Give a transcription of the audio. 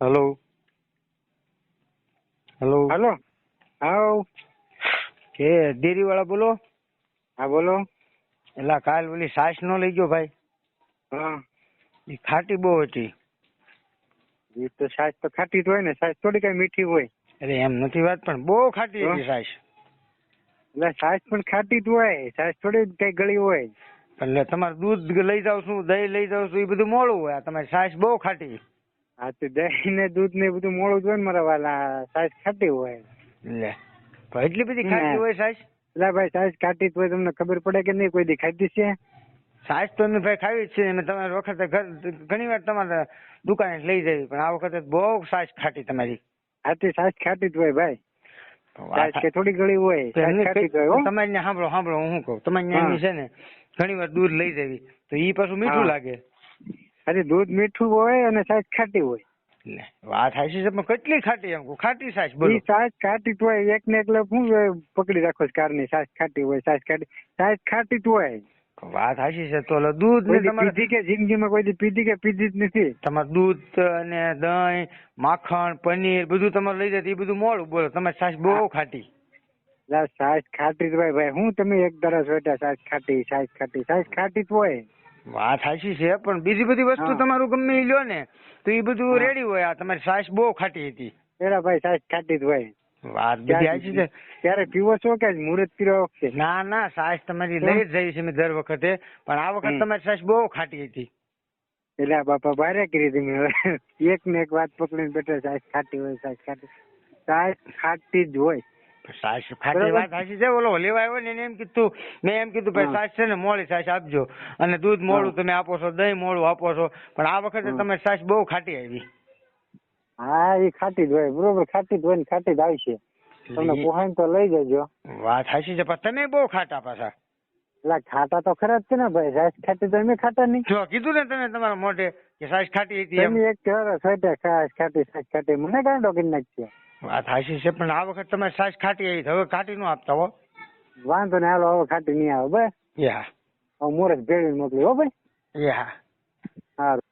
Hello hello hello હા કે દેરી વાળા બોલો? હા બોલો. એટલે કાલ ઓલી સાસ નો લઈ ગયો ભાઈ. હા. એ ખાટી બહુ હતી. એ તો સાસ તો ખાટી જ હોય ને સાસ થોડી કઈ મીઠી હોય. અરે એમ નથી વાત પણ બહુ ખાટી? હતી સાસ. એટલે સાસ પણ ખાટી જ હોય સાસ થોડી કઈ ગળી હોય. એટલે તમારે દૂધ લઈ જાવ છું દહીં લઈ જાવ છું એ બધું મોડું હોય. તમારી સાસ બહુ ખાટી. હા તો દહીં ને દૂધ ને બધું મોડું જ હોય ને મારા વાલા. સાઈઝ ખાટી હોય. લે. એટલી બધી ખાટી હોય સાઈઝ? એટલે ભાઈ સાઈઝ ખાટી હોય તમને ખબર પડે કે નહીં? કોઈ દી ખાધી છે? સાસ તો ભાઈ ખાવી જ છે. અને તમારી વખતે ઘર ઘણી વાર તમારે દુકાને લઈ જવી. પણ આ વખતે બહુ સાસ ખાટી તમારી. આથી સાસ ખાટી જ હોય ભાઈ. સાસ કે થોડી ગળી હોય તમારી સાંભળો સાંભળો હું શું કહું. તમારે છે ને ઘણી વાર દૂધ લઈ જવી. તો ઈ પાછું મીઠું લાગે. અરે દૂધ મીઠું હોય અને સાસ ખાટી હોય. વાત હાચી છે પણ કેટલી ખાટી એમ ખાટી સાસ બોલો. સાસ ખાટી તો હોય એક ને એટલે હું પકડી રાખો છો કારની સાસ ખાટી હોય સાસ ખાટી સાસ ખાટી તો હોય. વાત હાચી છે તો દૂધ ને તમારે પીધી કે જિંદગીમાં કોઈ પીધી કે પીધી જ નથી? તમારે દૂધ અને દહીં માખણ પનીર બધું તમારે લઈ જતી એ બધું મોડું બોલો. તમારી સાસ બહુ ખાટી. સાસ ખાટી જ હોય ભાઈ. હું તમે એક દરસ બેઠા સાસ ખાટી સાસ ખાટી સાસ ખાટી જ હોય. વાત સાચી છે પણ બીજી બધી વસ્તુ તમારું ગમે લ્યો ને તો એ બધું રેડી હોય. આ તમારી સાસ બહુ ખાટી હતી. એરા ભાઈ સાસ ખાટી જ હોય. વાત બધી સાચી છે. ત્યારે પીવો છો કે મુહૂર્ત પીવા વખતે? ના ના સાસ તમારી લઈ જ જઈ છે મેં દર વખતે. પણ આ વખત તમારી સાસ બહુ ખાટી હતી. એટલે આ બાપા ભારે કરી હતી મેં. એક ને એક વાત પકડીને બેઠા સાસ ખાટી હોય સાસ ખાટી. સાસ ખાટી જ હોય. સાસ ખાટી વાત હાચી છે ઓલો લેવા આવ્યો ને એને એમ કીધું મેં એમ કીધું ભાઈ સાસ છે ને મોડી સાસ આપજો. અને દૂધ મોડું તમે આપો છો દહીં મોડું આપો છો. પણ આ વખતે તમે સાસ બહુ ખાટી આવી. હા એ ખાટી જ હોય બરોબર ખાટી જ હોય ને ખાટી જ આવશે તમને પોહાય તો લઈ જજો. વાત હાચી છે પણ તમે બહુ ખાટા પાછા. એટલે ખાટા તો ખરા જ છે ને ભાઈ સાસ ખાટી તો અમે ખાટા નહીં. જો કીધું ને તમે તમારા મોઢે કે સાસ ખાટી હતી એમ. એક કહેવાય સોટા સાસ ખાટી સાસ ખાટી મને કાંઈ ડોકી નાખશે વાત હાસી છે પણ આ વખત તમારે સાસ ખાટી આવી હવે ખાટી નું આપતા હો. વાંધો ને હાલો હવે ખાટી નહીં આવે બસ. યા. હવે મોરસ ભેળવીને મોકલી હો ભાઈ. યા. સારું